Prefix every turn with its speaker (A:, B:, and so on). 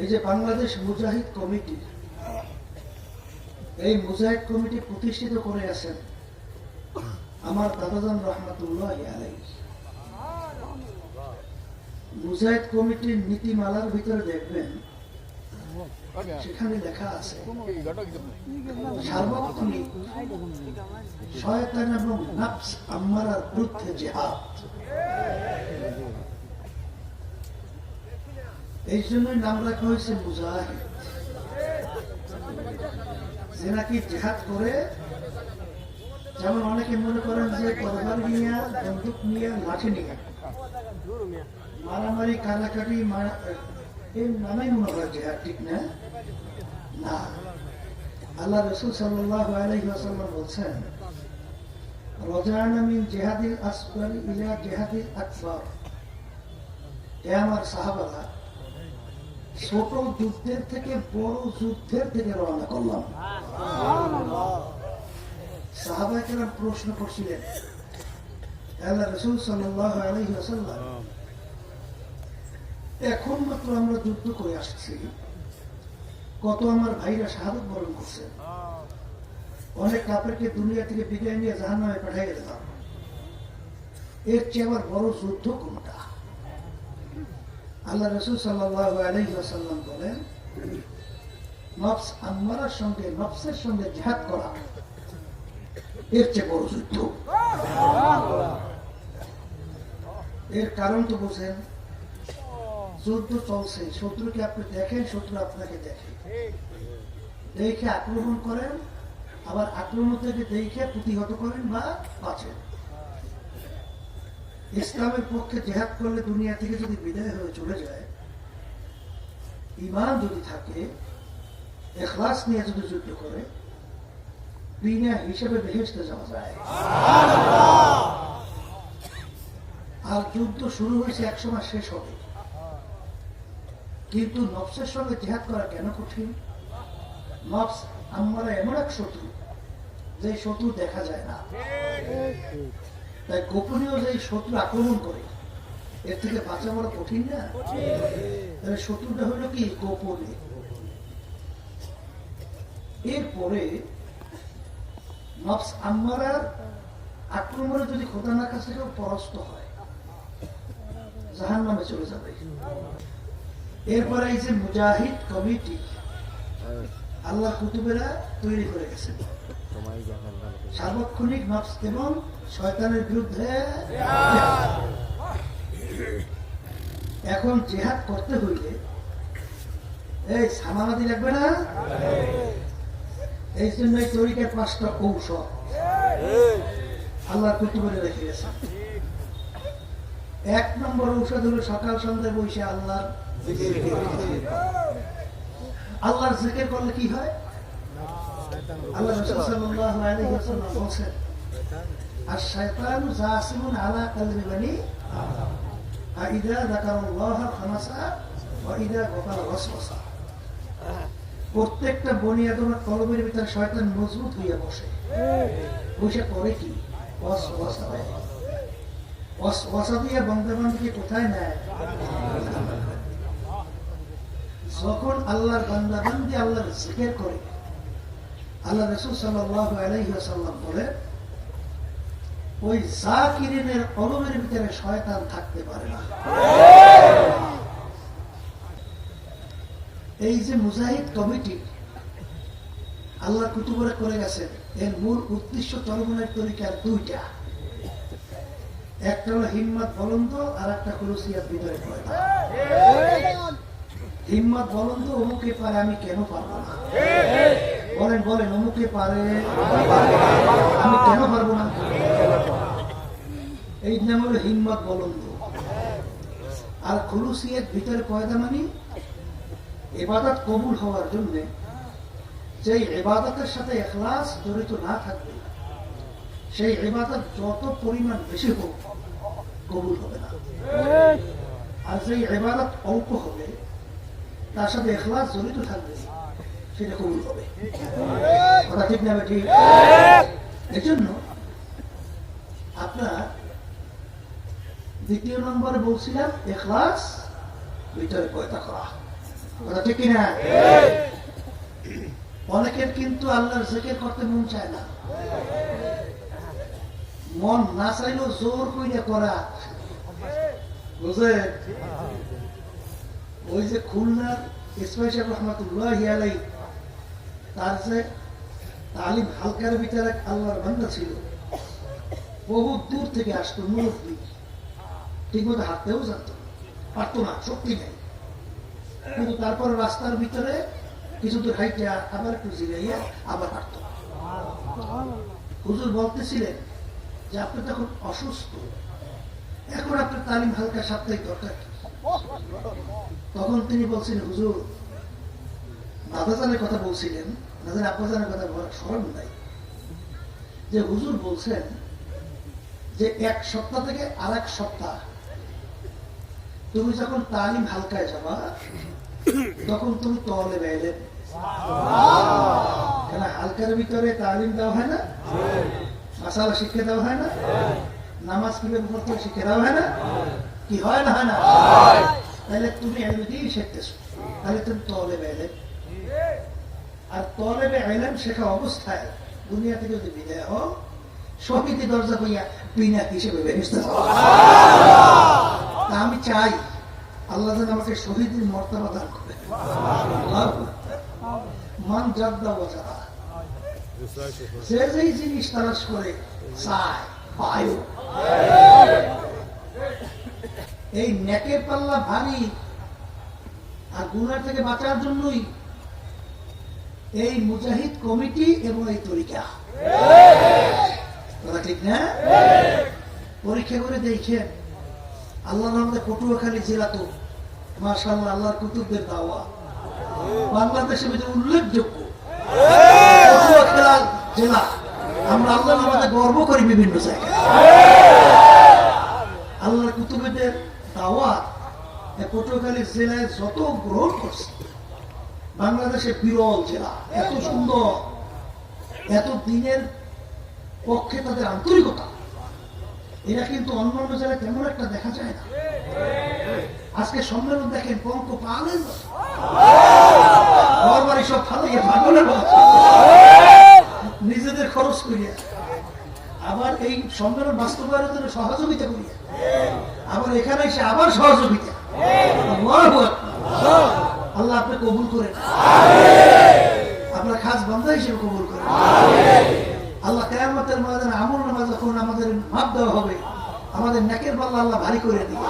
A: এই যে বাংলাদেশ মুজাহিদ কমিটি, এই মুজাহিদ কমিটি প্রতিষ্ঠিত করে আছেন আমার দাদাজান রহমতুল্লাহ আলাই মুজাহিদ কমিটির নীতিমালার ভিতরে দেখবেন, সেখানে লেখা আছে, সার্বক্ষণিক শয়তান এবং নাফস আম্মারার বিরুদ্ধে জেহাদ। এই জন্যই নাম রাখা হয়েছে মুজাহিদ। যে নাকি জেহাদ করে, যেমন অনেকে মনে করেন যে তরবার নিয়ে, বন্দুক নিয়ে, লাঠি নিয়ে। মারামারি কানাকাটি মারা- এই নামেই মনে হয় জেহাদ, ঠিক না? না। আল্লাহ রসুল সাল্লাহ আলহিহাসাল্লাম বলছেন, রজান মিন জেহাদিল আসফার ইলা জেহাদিল আকবর। এ আমার সাহাবারা ছোট যুদ্ধের থেকে বড় যুদ্ধের থেকে রওনা করলাম। সাহাবাকেরা প্রশ্ন করছিলেন এখন মাত্র আমরা যুদ্ধ করে আসছি। কত আমার ভাইরা শাহাদত বরণ করছে। অনেক কাপড়কে দুনিয়া থেকে বিদায় নিয়ে জাহান নামে পাঠাই দিলাম। এর চেয়ে আবার বড় যুদ্ধ কোনটা? আল্লাহ রসুল আলহিহাসাল্লাম বলেন, নফস সঙ্গে, নফসের সঙ্গে জেহাদ করা এর চেয়ে বড় যুদ্ধ। এর কারণ তো বোঝেন, যুদ্ধ চলছে, শত্রুকে আপনি দেখেন, শত্রু আপনাকে দেখে। দেখে আক্রমণ করেন, আবার আক্রমণ থেকে দেখে প্রতিহত করেন বা বাঁচেন। ইসলামের পক্ষে জেহাদ করলে দুনিয়া থেকে যদি বিদায় হয়ে চলে যায় ইমান যদি থাকে, এখলাস নিয়ে যদি যুদ্ধ করে বিনা হিসেবে বেহেস্তে যাওয়া যায়। আর যুদ্ধ শুরু হয়েছে একসময় শেষ হবে। কিন্তু নফসের সঙ্গে জেহাদ করা কেন কঠিন? নফস আমরা এমন এক শত্রু যে শত্রু দেখা যায় না। তাই গোপনীয় যে শত্রু আক্রমণ করে, এর থেকে বাঁচা বড় কঠিন না? তাহলে শত্রুটা হলো কি? গোপনে। এরপরে আক্রমণে যদি খোদা না কাছে কেউ পরাস্ত হয় জাহান নামে চলে যাবে। এরপরে এই যে মুজাহিদ কমিটি, আল্লাহ কুতুবেরা তৈরি করে গেছেন। সার্বক্ষণিক নফস এবং শয়তানের বিরুদ্ধে এখন জেহাদ করতে হইলে, এই সামানাদি লাগবে না? এই জন্য তরিকার পাঁচটা ঔষধ। আল্লাহ কুতুবেরা রেখে গেছেন এক নম্বর ঔষধ হলো সকাল সন্ধ্যায় বসে করা। আল্লাহর জিকির করলে কি হয়? প্রত্যেকটা বনি আদমের কলবের ভিতরে শয়তান মজবুত হইয়া বসে। বসে করে কি? কোথায় নেয়? যখন আল্লাহর বান্দা বান্দি আল্লাহর জিকির করে আল্লাহ রসুল ওয়াসাল্লাম বলে ওই জাকিরিনের কলমের ভিতরে শয়তান থাকতে পারে না। এই যে মুজাহিদ কমিটি আল্লাহ কুতুবরে করে গেছেন এর মূল উদ্দেশ্য চলমনের তরিকার দুইটা। একটা হলো হিম্মত বলন্ত আর একটা কুলুসিয়াত বিজয় করে হিম্মত বলন্ত অমুকে পারে, আমি কেন পারব না? বলেন বলেন, অমুকে পারে। আমি কেন পারব না? এই নাম হলো হিম্মত বলুন তো। আর খুলুসিয়াত ভিতরে পয়দা মানি? এবাদত কবুল হওয়ার জন্য যে এবাদতের সাথে এখলাস জড়িত না থাকবে, সেই এবাদত যত পরিমাণ বেশি হোক, কবুল হবে না। আর যে এবাদত অল্প হবে, তার সাথে এখলাস জড়িত থাকবে সেটা কবুল হবে। কথা ঠিক না ঠিক? আপনার দ্বিতীয় নম্বরে বলছিলাম এখলাস করা কথা ঠিক অনেকের কিন্তু আল্লাহর জেকের করতে মন চায় না। মন না চাইলেও জোর কইরে করা। বুঝে ওই যে খুলনার ইসমাইল রহমতুল্লাহ হিয়ালাই তার যে তালিম হালকার ভিতরে এক আল্লাহর বান্দা ছিল বহু দূর থেকে আসতো মুরব্বী। ঠিক মতো হাঁটতেও জানতো পারতো না, শক্তি নেই। কিন্তু তারপর রাস্তার ভিতরে কিছু দূর হাইটে আবার একটু জিরাইয়া আবার হাঁটতো। হুজুর বলতেছিলেন যে আপনি তখন অসুস্থ, এখন আপনার তালিম হালকা সাপ্তাহিক দরকার তখন তিনি বলছেন হুজুর দাদাজানের কথা বলছিলেন দাদার আব্বাজানের কথা বলার স্মরণ নাই। যে হুজুর বলছেন যে এক সপ্তাহ থেকে আর এক সপ্তাহ তুমি যখন তালিম হালকায় যাবা তখন তুমি তলে বেলে। কেন হালকার ভিতরে তালিম দেওয়া হয় না? মাসালা শিক্ষা দেওয়া হয় না? নামাজ কীভাবে পড়তে শিখে দেওয়া হয় না? কি হয় না হয় না? তাহলে তুমি এলবিদিই শিখতেছো। তাহলে তুমি তলে বেলে। আর তলেবে আইলাম শেখা অবস্থায় দুনিয়া থেকে যদি বিদায় হও শহীদি দরজা হইয়া বিনা হিসেবে বেরিয়ে তা আমি চাই আল্লাহ আমাকে শহীদের মর্তবা দান করে। মান জাদ্দা ওয়াজাদা যে যেই জিনিস তালাশ করে চায় পায়ও এই নেকের পাল্লা ভারী, আর গুনার থেকে বাঁচার জন্যই এই মুজাহিদ কমিটি এবং এই তরিকা। ঠিক না? পরীক্ষা করে দেখেন। আল্লাহ আমাদের পটুয়াখালী জেলা তো মার্শাল্লাহ আল্লাহর কুতুবদের দাওয়া। বাংলাদেশের মধ্যে উল্লেখযোগ্য। জেলা, আমরা আল্লাহ আমাদের গর্ব করি বিভিন্ন জায়গায়। আল্লাহর কুতুবদের দাওয়া পটুয়াখালী জেলায় যত গ্রহণ করছে বাংলাদেশের বিরল জেলা, এত সুন্দর, এত দিনের পক্ষে তাদের আন্তরিকতা। এরা কিন্তু অন্য অন্য জেলায় তেমন একটা দেখা যায় না। আজকে সম্মেলন দেখেন পঙ্ক পালেন নিজেদের খরচ করিয়া। আবার এই সম্মেলন বাস্তবায়নের জন্য সহযোগিতা করিয়া। আবার এখানে এসে আবার সহযোগিতা। আল্লাহু আপনি কবুল করেন আপনার খাস বান্ধা হিসেবে কবুল করে আল্লাহ কেয়ামতের ময়দানে আমল নামাজ যখন আমাদের মাপ দেওয়া হবে আমাদের নাকের পাল্লা আল্লাহ ভারী করে দিবে